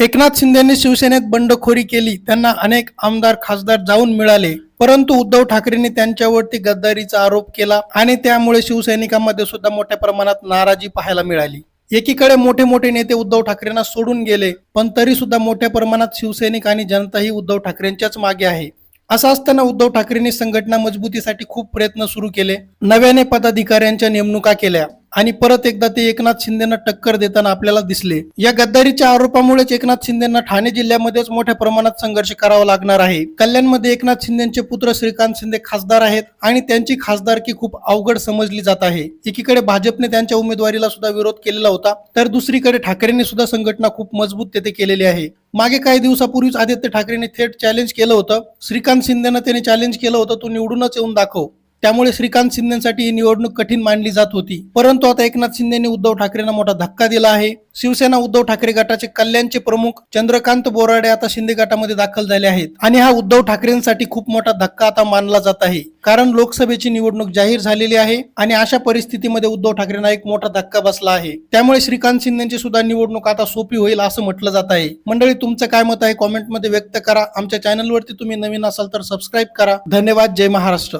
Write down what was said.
एकनाथ शिंदेनी शिवसेनेत बंडखोरी केली त्यांना अनेक आमदार खासदार जाऊन मिळाले. परंतु उद्धव ठाकरेंनी त्यांच्यावरती गद्दारीचा आरोप केला आणि त्यामुळे शिवसैनिकांमध्ये सुद्धा मोठ्या प्रमाणात नाराजी पाहायला मिळाली. एकीकडे मोठे मोठे नेते उद्धव ठाकरेंना सोडून गेले पण तरी सुद्धा मोठ्या प्रमाणात शिवसैनिक आणि जनताही उद्धव ठाकरेंच्याच मागे आहे. असं असताना उद्धव ठाकरेंनी संघटना मजबूतीसाठी खूप प्रयत्न सुरू केले. नव्याने पदाधिकाऱ्यांच्या नेमणुका केल्या. आणि परत एकदा ते एकनाथ शिंदेना टक्कर देताना आपल्याला दिसले. या गद्दारीच्या आरोपामुळेच एकनाथ शिंदेना ठाणे जिल्ह्यामध्येच मोठ्या प्रमाणात संघर्ष करावा लागणार आहे. कल्याणमध्ये एकनाथ शिंदेचे पुत्र श्रीकांत शिंदे खासदार आहेत आणि त्यांची खासदारकी खूप अवघड समजली जात आहे. एकीकडे भाजपने त्यांच्या उमेदवारीला सुद्धा विरोध केलेला होता तर दुसरीकडे ठाकरेंनी सुद्धा संघटना खूप मजबूत तेथे केलेली आहे. मागे काही दिवसापूर्वीच आदित्य ठाकरेंनी थेट चॅलेंज केलं होतं. श्रीकांत शिंदेनं त्याने चॅलेंज केलं होतं तू निवडूनच येऊन दाखव. त्यामुळे श्रीकांत शिंदेसाठी ही निवडणूक कठीण मानली जात होती. परंतु आता एकनाथ शिंदेने उद्धव ठाकरेंना मोठा धक्का दिला आहे. शिवसेना उद्धव ठाकरे गटाचे कल्याणचे प्रमुख चंद्रकांत बोराडे आता शिंदे गटामध्ये दाखल झाले आहेत. आणि हा उद्धव ठाकरेंसाठी खूप मोठा धक्का आता मानला जात आहे. कारण लोकसभेची निवडणूक जाहीर झालेली आहे आणि अशा परिस्थितीमध्ये उद्धव ठाकरेंना एक मोठा धक्का बसला आहे. त्यामुळे श्रीकांत शिंदेची सुद्धा निवडणूक आता सोपी होईल असं म्हटलं जात आहे. मंडळी तुमचं काय मत आहे? कॉमेंटमध्ये व्यक्त करा. आमच्या चॅनलवरती तुम्ही नवीन असाल तर सबस्क्राईब करा. धन्यवाद. जय महाराष्ट्र.